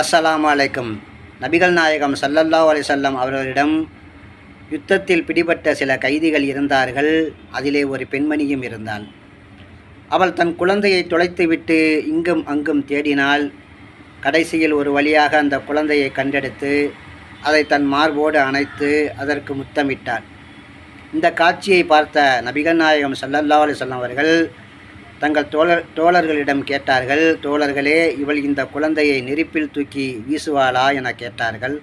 அஸ்ஸலாமு அலைக்கும். நபிகள் நாயகம் சல்லல்லா அலிசல்லம் அவர்களிடம் யுத்தத்தில் பிடிபட்ட சில கைதிகள் இருந்தார்கள். அதிலே ஒரு பெண்மணியும் இருந்தாள். அவள் தன் குழந்தையை தொலைத்துவிட்டு இங்கும் அங்கும் தேடினால் கடைசியில் ஒரு வழியாக அந்த குழந்தையை கண்டெடுத்து அதை தன் மார்போடு அணைத்து அதற்கு முத்தமிட்டாள். இந்த காட்சியை பார்த்த நபிகள் நாயகம் சல்லல்லா அலைஹி அவர்கள் தங்கள் தோழர் தோழர்களிடம் கேட்டார்கள் தோழர்களே இவள் இந்த குழந்தையை நெருப்பில் தூக்கி வீசுவாளா? என கேட்டார்கள்.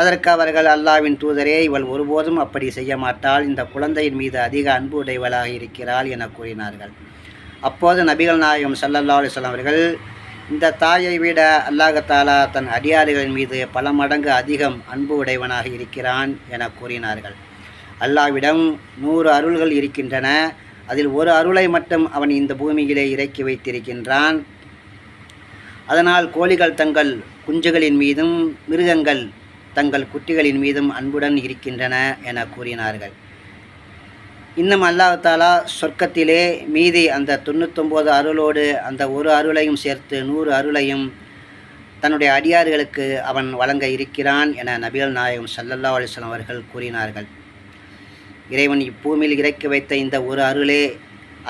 அதற்கு அவர்கள் அல்லாவின் தூதரே இவள் ஒருபோதும் அப்படி செய்ய மாட்டாள். இந்த குழந்தையின் மீது அதிக அன்பு உடையவளாக இருக்கிறாள் என கூறினார்கள். அப்போது நபிகள் நாயகம் சல்லல்லா அலைஹி அவர்கள் இந்த தாயை விட அல்லாஹத்தாலா தன் அடியாறுகளின் மீது பல மடங்கு அதிகம் அன்பு உடையவனாக இருக்கிறான் என கூறினார்கள். அல்லாவிடம் நூறு அருள்கள் இருக்கின்றன. அதில் ஒரு அருளை மட்டும் அவன் இந்த பூமியிலே இறக்கி வைத்திருக்கின்றான். அதனால் கோழிகள் தங்கள் குஞ்சுகளின் மீதும் மிருகங்கள் தங்கள் குட்டிகளின் மீதும் அன்புடன் இருக்கின்றன என கூறினார்கள். இன்னும் அல்லாஹாலா சொர்க்கத்திலே மீதி அந்த தொண்ணூத்தொம்போது அருளோடு அந்த ஒரு அருளையும் சேர்த்து நூறு அருளையும் தன்னுடைய அடியார்களுக்கு அவன் வழங்க இருக்கிறான் என நபிகள் நாயகம் சல்லல்லா அலிஸ்லாம் அவர்கள் கூறினார்கள். இறைவன் இப்பூமியில் இறக்கி வைத்த இந்த ஒரு அருளே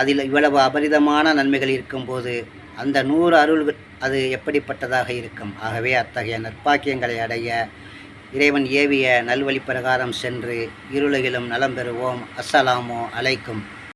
அதில் இவ்வளவு அபரிதமான நன்மைகள் இருக்கும்போது அந்த நூறு அருள்கள் அது எப்படிப்பட்டதாக இருக்கும்? ஆகவே அத்தகைய நற்பாக்கியங்களை அடைய இறைவன் ஏவிய நல்வழி பிரகாரம் சென்று இருளகிலும் நலம் பெறுவோம். அஸ்ஸலாமோ அலைக்கும்.